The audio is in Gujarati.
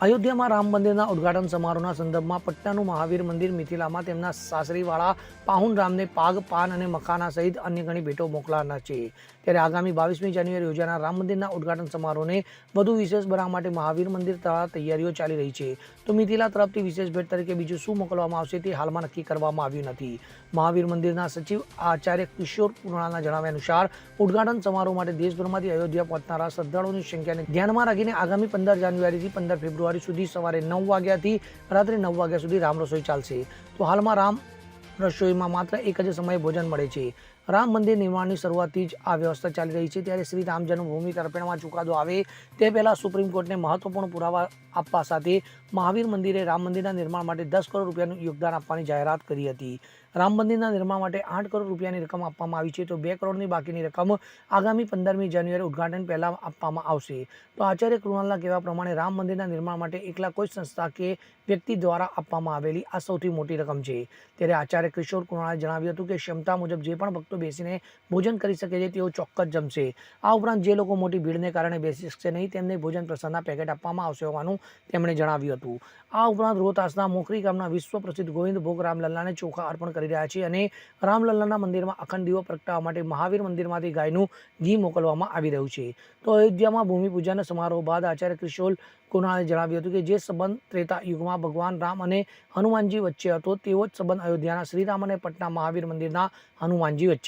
અયોધ્યામાં રામ મંદિરના ઉદ્ઘાટન સમારોહના સંદર્ભમાં પટનાનું મહાવીર મંદિર મિથિલામાં તેમના સાસરીવાળા પાહુન રામને પાગ, પાન અને મખાના સહિત અન્ય ઘણી ભેટો મોકલાના છે. ત્યારે આગામી બાવીસમી જાન્યુઆરી યોજાનાર રામ મંદિરના ઉદઘાટન સમારોહને વધુ વિશેષ બનાવવા માટે મહાવીર મંદિર દ્વારા તૈયારીઓ ચાલી રહી છે. તો મિથિલા તરફથી વિશેષ ભેટ તરીકે બીજું શું મોકલવામાં આવશે તે હાલમાં નક્કી કરવામાં આવ્યું નથી. મહાવીર મંદિરના સચિવ આચાર્ય કિશોર પુરાણાના જણાવ્યા અનુસાર ઉદઘાટન સમારોહ માટે દેશભરમાંથી અયોધ્યા પહોંચનારા શ્રદ્ધાળુઓની સંખ્યાને ધ્યાનમાં રાખીને આગામી પંદર જાન્યુઆરીથી પંદર ફેબ્રુઆરી સુધી સવારે નવ વાગ્યાથી રાત્રે નવ વાગ્યા સુધી રામ રસોઈ ચાલશે. તો હાલમાં રામ રસોઈમાં માત્ર એક જ સમયે ભોજન મળે છે. રામ મંદિર નિર્માણની શરૂઆતથી જ આ વ્યવસ્થા ચાલી રહી છે. ત્યારે શ્રી રામ જન્મભૂમિ તરફેણમાં ચુકાદો આવે તે પહેલાં સુપ્રીમ કોર્ટને મહત્વપૂર્ણ પુરાવા આપવા સાથે મહાવીર મંદિરે રામ મંદિરના નિર્માણ માટે દસ કરોડ રૂપિયાનું યોગદાન આપવાની જાહેરાત કરી હતી. રામ મંદિરના નિર્માણ માટે આઠ કરોડ રૂપિયાની રકમ આપવામાં આવી છે તો બે કરોડની બાકીની રકમ આગામી પંદરમી જાન્યુઆરી ઉદ્ઘાટન પહેલાં આપવામાં આવશે. તો આચાર્ય કૃણાલના કહેવા પ્રમાણે રામ મંદિરના નિર્માણ માટે એકલા કોઈ સંસ્થા કે વ્યક્તિ દ્વારા આપવામાં આવેલી આ સૌથી મોટી રકમ છે. ત્યારે આચાર્ય કિશોર કૃણાલે જણાવ્યું હતું કે ક્ષમતા મુજબ જે પણ ભક્તો બેસીને ભોજન કરી શકે છે, તેઓ ચોક્કસ જમશે. આ ઉપરાંત જે લોકો મોટી ભીડને કારણે બેસી શકશે નહીં, તેમને ભોજન પ્રસાદના પેકેટ આપવામાં આવશે હોવાનું તેમણે જણાવ્યું હતું. આ ઉપરાંત રોહતાસના મોખરી ગામના વિશ્વ પ્રસિદ્ધ ગોવિંદ ભોગ રામલલ્લાને ચોખા અર્પણ કરી રહ્યા છે અને રામલલ્લાના મંદિરમાં અખંડ દીવો પ્રગટાવવા માટે મહાવીર મંદિરમાંથી ગાયનું ઘી મોકલવામાં આવી રહ્યું છે. તો અયોધ્યામાં ભૂમિપૂજાના સમારોહ બાદ આચાર્ય કિશોર કુનાળે જણાવ્યું હતું કે જે સંબંધ ત્રેતા યુગમાં ભગવાન રામ અને હનુમાનજી વચ્ચે હતો, તેવો જ સંબંધ અયોધ્યાના શ્રીરામ અને પટના મહાવીર મંદિરના હનુમાનજી વચ્ચે